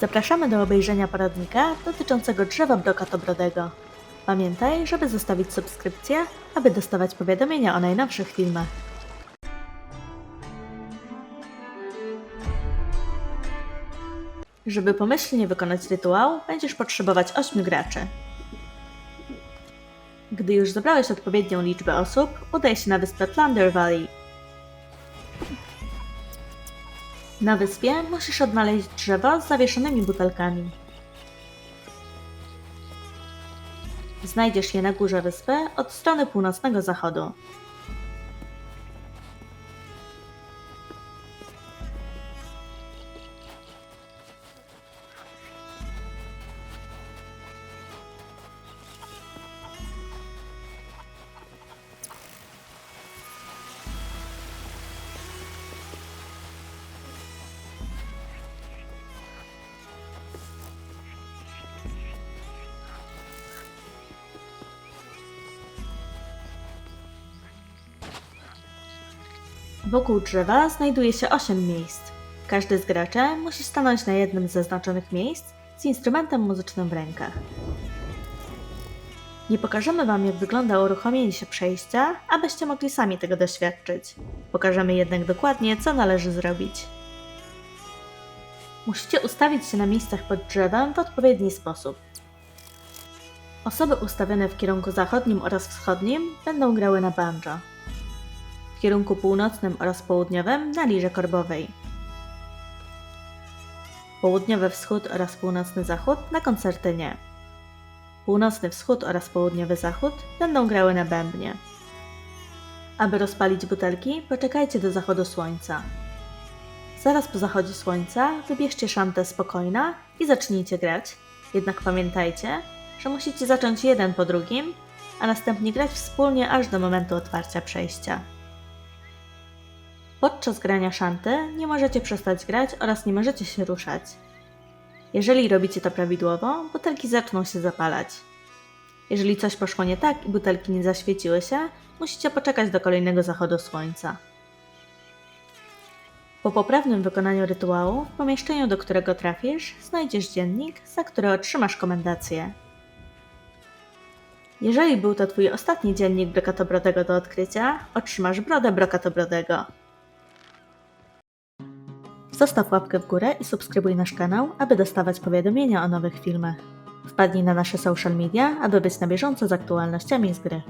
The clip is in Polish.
Zapraszamy do obejrzenia poradnika dotyczącego drzewa brokatobrodego. Pamiętaj, żeby zostawić subskrypcję, aby dostawać powiadomienia o najnowszych filmach. Żeby pomyślnie wykonać rytuał, będziesz potrzebować 8 graczy. Gdy już zebrałeś odpowiednią liczbę osób, udaj się na wyspę Plunder Valley. Na wyspie musisz odnaleźć drzewo z zawieszonymi butelkami. Znajdziesz je na górze wyspy od strony północnego zachodu. Wokół drzewa znajduje się 8 miejsc. Każdy z graczy musi stanąć na jednym z zaznaczonych miejsc z instrumentem muzycznym w rękach. Nie pokażemy Wam, jak wygląda uruchomienie się przejścia, abyście mogli sami tego doświadczyć. Pokażemy jednak dokładnie, co należy zrobić. Musicie ustawić się na miejscach pod drzewem w odpowiedni sposób. Osoby ustawione w kierunku zachodnim oraz wschodnim będą grały na banjo w kierunku północnym oraz południowym na lirze korbowej. Południowy wschód oraz północny zachód na koncertynie. Północny wschód oraz południowy zachód będą grały na bębnie. Aby rozpalić butelki, poczekajcie do zachodu słońca. Zaraz po zachodzie słońca wybierzcie szantę spokojna i zacznijcie grać. Jednak pamiętajcie, że musicie zacząć jeden po drugim, a następnie grać wspólnie aż do momentu otwarcia przejścia. Podczas grania szanty nie możecie przestać grać oraz nie możecie się ruszać. Jeżeli robicie to prawidłowo, butelki zaczną się zapalać. Jeżeli coś poszło nie tak i butelki nie zaświeciły się, musicie poczekać do kolejnego zachodu słońca. Po poprawnym wykonaniu rytuału, w pomieszczeniu, do którego trafisz, znajdziesz dziennik, za który otrzymasz komendację. Jeżeli był to Twój ostatni dziennik Brokatobrodego do odkrycia, otrzymasz brodę Brokatobrodego. Zostaw łapkę w górę i subskrybuj nasz kanał, aby dostawać powiadomienia o nowych filmach. Wpadnij na nasze social media, aby być na bieżąco z aktualnościami z gry.